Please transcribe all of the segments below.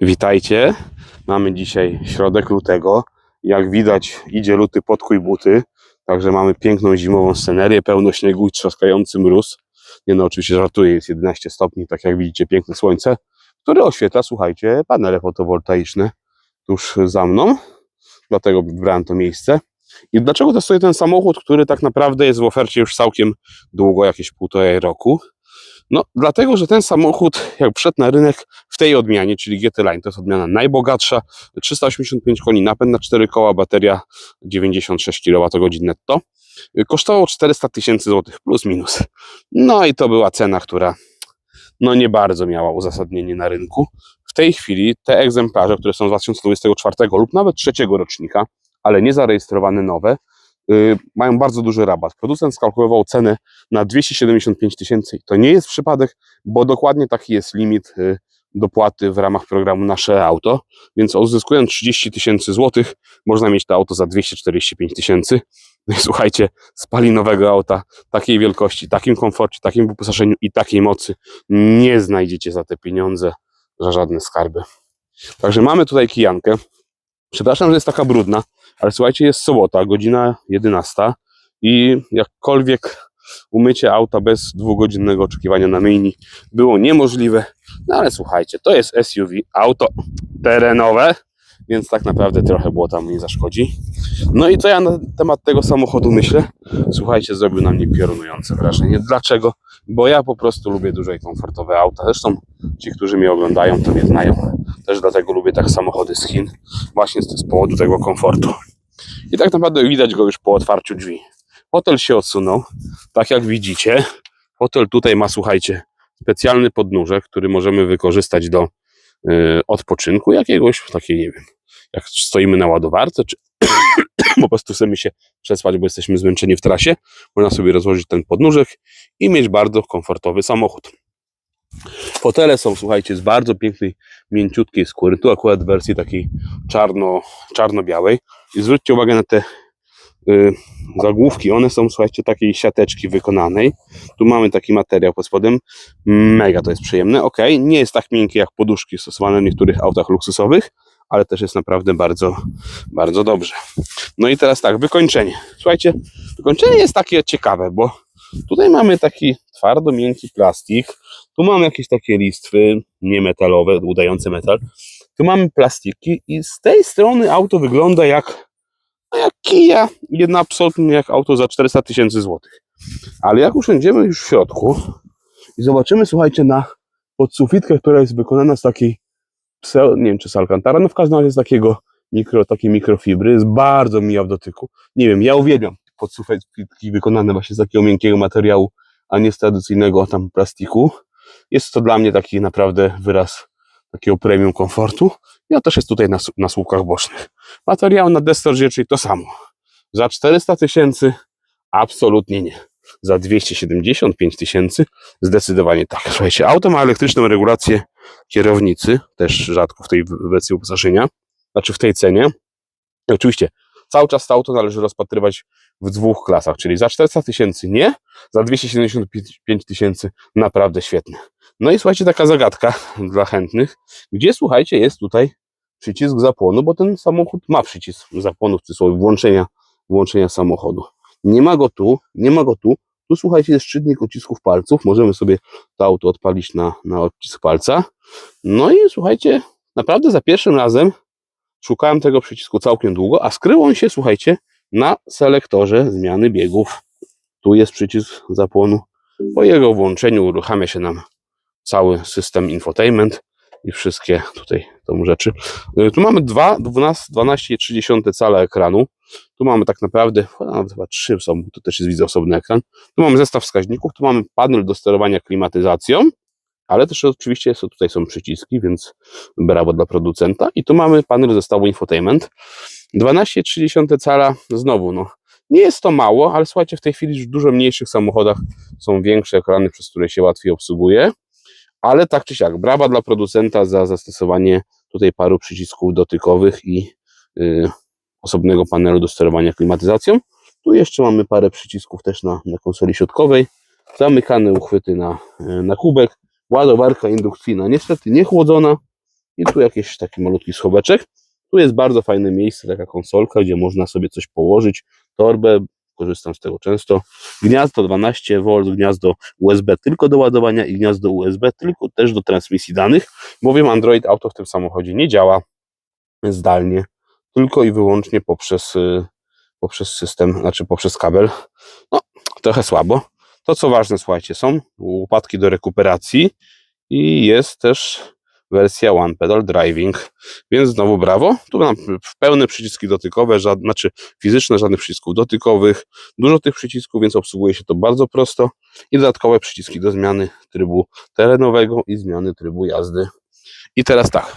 Witajcie. Mamy dzisiaj środek lutego. Jak widać, idzie luty pod kuj buty. Także mamy piękną zimową scenerię, pełno śniegu i trzaskający mróz. Nie no, oczywiście żartuję, jest 11 stopni, tak jak widzicie, piękne słońce, które oświetla, słuchajcie, panele fotowoltaiczne tuż za mną. Dlatego wybrałem to miejsce. I dlaczego testuję ten samochód, który tak naprawdę jest w ofercie już całkiem długo, jakieś półtorej roku? No, dlatego, że ten samochód, jak wszedł na rynek w tej odmianie, czyli GT Line, to jest odmiana najbogatsza, 385 koni, napęd na 4 koła, bateria 96 kWh netto, kosztował 400 tysięcy złotych plus minus. No i to była cena, która no nie bardzo miała uzasadnienie na rynku. W tej chwili te egzemplarze, które są z 2024 lub nawet trzeciego rocznika, ale nie zarejestrowane nowe, mają bardzo duży rabat. Producent skalkulował cenę na 275 tysięcy. To nie jest przypadek, bo dokładnie taki jest limit y, dopłaty w ramach programu Nasze Auto, więc uzyskując 30 tysięcy złotych, można mieć to auto za 245 tysięcy. No i słuchajcie, spalinowego auta takiej wielkości, takim komforcie, takim wyposażeniu i takiej mocy nie znajdziecie za te pieniądze, za żadne skarby. Także mamy tutaj kijankę. Przepraszam, że jest taka brudna, ale słuchajcie, jest sobota, godzina 11 i jakkolwiek umycie auta bez dwugodzinnego oczekiwania na myjni było niemożliwe, no ale słuchajcie, to jest SUV, auto terenowe, więc tak naprawdę trochę błota mu nie zaszkodzi. No i co ja na temat tego samochodu myślę? Słuchajcie, zrobił na mnie piorunujące wrażenie. Dlaczego? Bo ja po prostu lubię duże i komfortowe auta. Zresztą ci, którzy mnie oglądają, to mnie znają. Też dlatego lubię tak samochody z Chin. Właśnie z, powodu tego komfortu. I tak naprawdę widać go już po otwarciu drzwi. Hotel się odsunął. Tak jak widzicie, hotel tutaj ma, słuchajcie, specjalny podnóżek, który możemy wykorzystać do y, odpoczynku jakiegoś, takiej, nie wiem, jak stoimy na ładowarce, czy po prostu chcemy się przespać, bo jesteśmy zmęczeni w trasie, można sobie rozłożyć ten podnóżek i mieć bardzo komfortowy samochód. Fotele są, słuchajcie, z bardzo pięknej, mięciutkiej skóry. Tu akurat w wersji takiej czarno, czarno-białej. I zwróćcie uwagę na te y, zagłówki. One są, słuchajcie, takiej siateczki wykonanej. Tu mamy taki materiał pod spodem. Mega to jest przyjemne. Ok, nie jest tak miękkie jak poduszki stosowane w niektórych autach luksusowych, ale też jest naprawdę bardzo, bardzo dobrze. No i teraz tak, wykończenie. Słuchajcie, wykończenie jest takie ciekawe, bo tutaj mamy taki twardo miękki plastik. Tu mamy jakieś takie listwy niemetalowe, udające metal. Tu mamy plastiki i z tej strony auto wygląda jak, no jak Kia, jedna absolutnie jak auto za 400 tysięcy złotych. Ale jak usiądziemy już w środku i zobaczymy, słuchajcie, na podsufitkę, która jest wykonana z takiej nie wiem czy z Alcantara, no w każdym razie z takiego mikro, takiej mikrofibry, jest bardzo mija w dotyku. Nie wiem, ja uwielbiam podsufitki wykonane właśnie z takiego miękkiego materiału, a nie z tradycyjnego tam plastiku. Jest to dla mnie taki naprawdę wyraz takiego premium komfortu. I też jest tutaj na, na słupkach bocznych. Materiał na desce czyli to samo. Za 400 tysięcy absolutnie nie. Za 275 tysięcy zdecydowanie tak. Słuchajcie, auto ma elektryczną regulację kierownicy, też rzadko w tej wersji uposażenia, znaczy w tej cenie. Oczywiście cały czas to auto należy rozpatrywać w dwóch klasach, czyli za 400 tysięcy nie, za 275 tysięcy naprawdę świetne. No i słuchajcie, taka zagadka dla chętnych, gdzie słuchajcie, jest tutaj przycisk zapłonu, bo ten samochód ma przycisk zapłonu w cudzysłowie, włączenia, włączenia samochodu. Nie ma go tu, nie ma go tu. Tu słuchajcie, jest szczytnik odcisków palców. Możemy sobie to auto odpalić na, na odcisk palca. No i słuchajcie, naprawdę za pierwszym razem szukałem tego przycisku całkiem długo, a skrył on się, słuchajcie, na selektorze zmiany biegów. Tu jest przycisk zapłonu. Po jego włączeniu uruchamia się nam cały system infotainment i wszystkie tutaj tą rzeczy. Y, Tu mamy dwa 12 12,3 cala ekranu. Tu mamy tak naprawdę, nawet chyba trzy są, bo tu też jest widzę osobny ekran. Tu mamy zestaw wskaźników, tu mamy panel do sterowania klimatyzacją, ale też oczywiście są, tutaj są przyciski, więc brawo dla producenta. I tu mamy panel zestawu infotainment. 12,3 cala, znowu no, nie jest to mało, ale słuchajcie, w tej chwili w dużo mniejszych samochodach są większe ekrany, przez które się łatwiej obsługuje. Ale tak czy siak, brawa dla producenta za zastosowanie tutaj paru przycisków dotykowych i y, osobnego panelu do sterowania klimatyzacją. Tu jeszcze mamy parę przycisków też na, na konsoli środkowej. Zamykane uchwyty na, y, na kubek. Ładowarka indukcyjna, niestety nie chłodzona, i tu jakiś taki malutki schoweczek. Tu jest bardzo fajne miejsce, taka konsolka, gdzie można sobie coś położyć, torbę, korzystam z tego często. Gniazdo 12V, gniazdo USB tylko do ładowania i gniazdo USB tylko też do transmisji danych, bowiem Android Auto w tym samochodzie nie działa zdalnie, tylko i wyłącznie poprzez, y, poprzez system, znaczy poprzez kabel. No, trochę słabo. To co ważne, słuchajcie, są łopatki do rekuperacji i jest też wersja One Pedal Driving, więc znowu brawo. Tu mam pełne przyciski dotykowe, żadne, znaczy fizyczne, żadnych przycisków dotykowych, dużo tych przycisków, więc obsługuje się to bardzo prosto i dodatkowe przyciski do zmiany trybu terenowego i zmiany trybu jazdy. I teraz tak,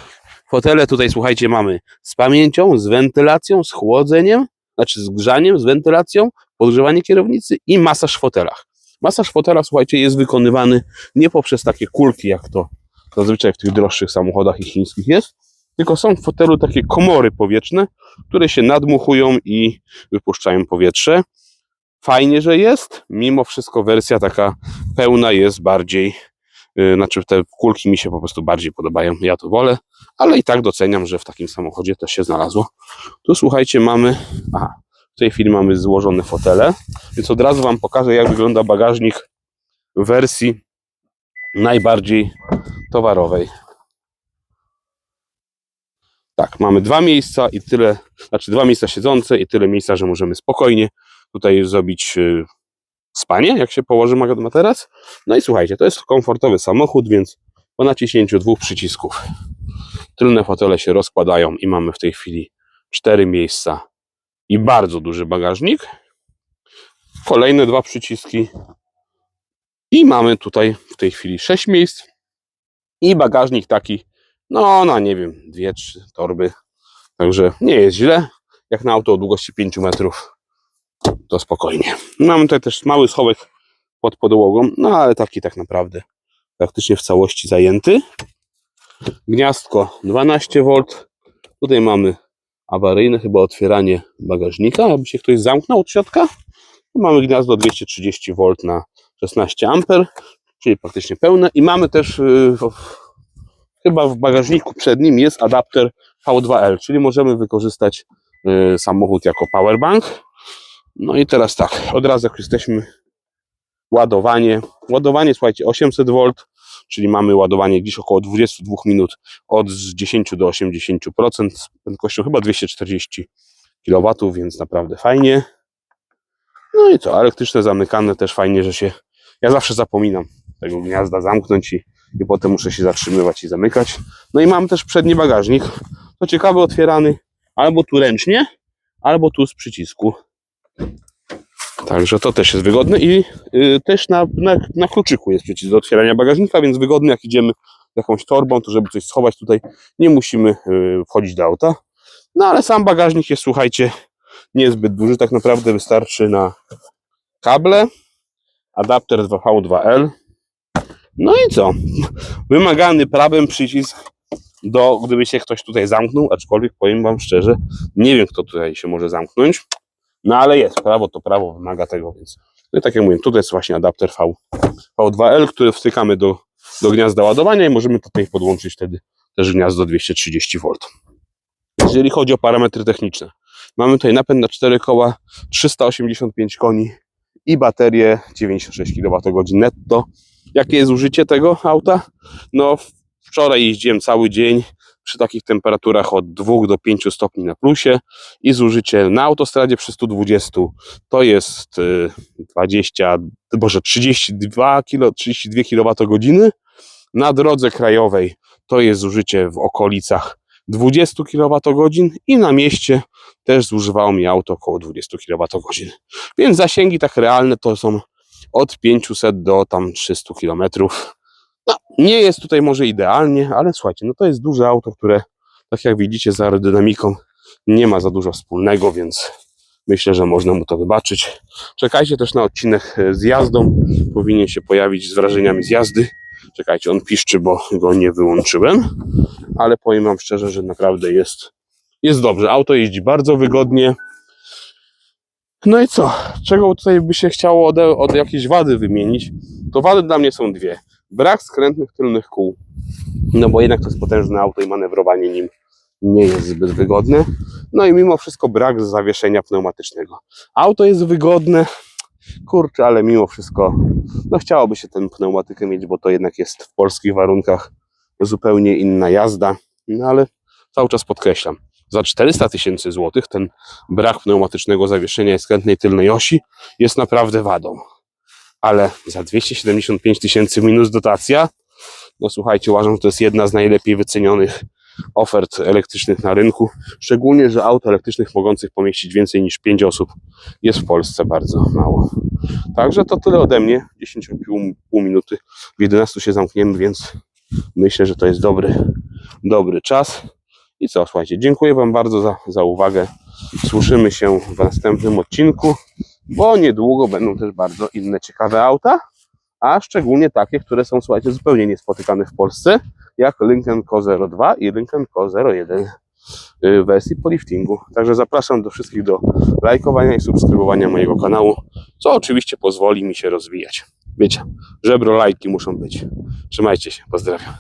fotele tutaj słuchajcie mamy z pamięcią, z wentylacją, z chłodzeniem, znaczy z grzaniem, z wentylacją, podgrzewanie kierownicy i masaż w fotelach. Masaż fotela, słuchajcie, jest wykonywany nie poprzez takie kulki, jak to zazwyczaj w tych droższych samochodach i chińskich jest, tylko są w fotelu takie komory powietrzne, które się nadmuchują i wypuszczają powietrze. Fajnie, że jest, mimo wszystko wersja taka pełna jest bardziej, yy, znaczy te kulki mi się po prostu bardziej podobają, ja to wolę, ale i tak doceniam, że w takim samochodzie też się znalazło. Tu słuchajcie, mamy, aha, w tej chwili mamy złożone fotele, więc od razu Wam pokażę, jak wygląda bagażnik w wersji najbardziej towarowej. Tak, mamy dwa miejsca i tyle, znaczy dwa miejsca siedzące i tyle miejsca, że możemy spokojnie tutaj zrobić y, spanie, jak się położy materac. No i słuchajcie, to jest komfortowy samochód, więc po naciśnięciu dwóch przycisków tylne fotele się rozkładają i mamy w tej chwili cztery miejsca i bardzo duży bagażnik. Kolejne dwa przyciski i mamy tutaj w tej chwili sześć miejsc i bagażnik taki, no na nie wiem, dwie, trzy torby. Także nie jest źle. Jak na auto o długości 5 metrów, to spokojnie. Mamy tutaj też mały schowek pod podłogą, no ale taki tak naprawdę praktycznie w całości zajęty. Gniazdko 12V. Tutaj mamy awaryjne chyba otwieranie bagażnika, aby się ktoś zamknął od środka. Mamy gniazdo 230V na 16 A, czyli praktycznie pełne. I mamy też w- chyba w bagażniku przednim jest adapter V2L, czyli możemy wykorzystać yy, samochód jako powerbank. No i teraz tak, od razu jak jesteśmy ładowanie. Ładowanie, słuchajcie, 800V, czyli mamy ładowanie gdzieś około 22 minut od z 10 do 80% z prędkością chyba 240 kW, więc naprawdę fajnie. No i co, elektryczne zamykane też fajnie, że się. Ja zawsze zapominam tego gniazda zamknąć i, i potem muszę się zatrzymywać i zamykać. No i mam też przedni bagażnik. To ciekawe, otwierany albo tu ręcznie, albo tu z przycisku. Także to też jest wygodne i y, też na, na, na kluczyku jest przycisk do otwierania bagażnika, więc wygodny jak idziemy jakąś torbą, to żeby coś schować tutaj, nie musimy y, wchodzić do auta. No ale sam bagażnik jest, słuchajcie, niezbyt duży, tak naprawdę wystarczy na kable, adapter 2V2L. No i co? Wymagany prawym przycisk do, gdyby się ktoś tutaj zamknął, aczkolwiek powiem Wam szczerze, nie wiem kto tutaj się może zamknąć, no ale jest, prawo to prawo wymaga tego, więc no i tak jak mówię, tutaj jest właśnie adapter V, V2L, który wtykamy do, do gniazda ładowania i możemy tutaj podłączyć wtedy też gniazdo 230V. Jeżeli chodzi o parametry techniczne, mamy tutaj napęd na 4 koła, 385 koni i baterię 96 kWh netto. Jakie jest użycie tego auta? No wczoraj jeździłem cały dzień przy takich temperaturach od 2 do 5 stopni na plusie i zużycie na autostradzie przy 120 to jest y, 20, boże 32 kilo, 32 kWh. Na drodze krajowej to jest zużycie w okolicach 20 kWh i na mieście też zużywało mi auto około 20 kWh. Więc zasięgi tak realne to są od 500 do tam 300 km. No, nie jest tutaj może idealnie, ale słuchajcie, no to jest duże auto, które tak jak widzicie z aerodynamiką nie ma za dużo wspólnego, więc myślę, że można mu to wybaczyć. Czekajcie też na odcinek e, z jazdą. Powinien się pojawić z wrażeniami z jazdy. Czekajcie, on piszczy, bo go nie wyłączyłem, ale powiem Wam szczerze, że naprawdę jest, jest dobrze. Auto jeździ bardzo wygodnie. No i co? Czego tutaj by się chciało od, od jakiejś wady wymienić? To wady dla mnie są dwie. Brak skrętnych tylnych kół. No bo jednak to jest potężne auto i manewrowanie nim nie jest zbyt wygodne. No i mimo wszystko brak zawieszenia pneumatycznego. Auto jest wygodne, kurczę, ale mimo wszystko no chciałoby się tę pneumatykę mieć, bo to jednak jest w polskich warunkach zupełnie inna jazda. No ale cały czas podkreślam, za 400 tysięcy złotych ten brak pneumatycznego zawieszenia skrętnej tylnej osi jest naprawdę wadą. Ale za 275 tysięcy minus dotacja, no słuchajcie, uważam, że to jest jedna z najlepiej wycenionych ofert elektrycznych na rynku. Szczególnie, że aut elektrycznych mogących pomieścić więcej niż 5 osób jest w Polsce bardzo mało. Także to tyle ode mnie. 10,5 minuty. W 11 się zamkniemy, więc myślę, że to jest dobry, dobry czas. I co, słuchajcie, dziękuję Wam bardzo za, za uwagę. Słyszymy się w następnym odcinku, bo niedługo będą też bardzo inne ciekawe auta, a szczególnie takie, które są, słuchajcie, zupełnie niespotykane w Polsce, jak Lincoln Co 02 i Lincoln Co 01 y, wersji po liftingu. Także zapraszam do wszystkich do lajkowania i subskrybowania mojego kanału, co oczywiście pozwoli mi się rozwijać. Wiecie, żebro lajki muszą być. Trzymajcie się, pozdrawiam.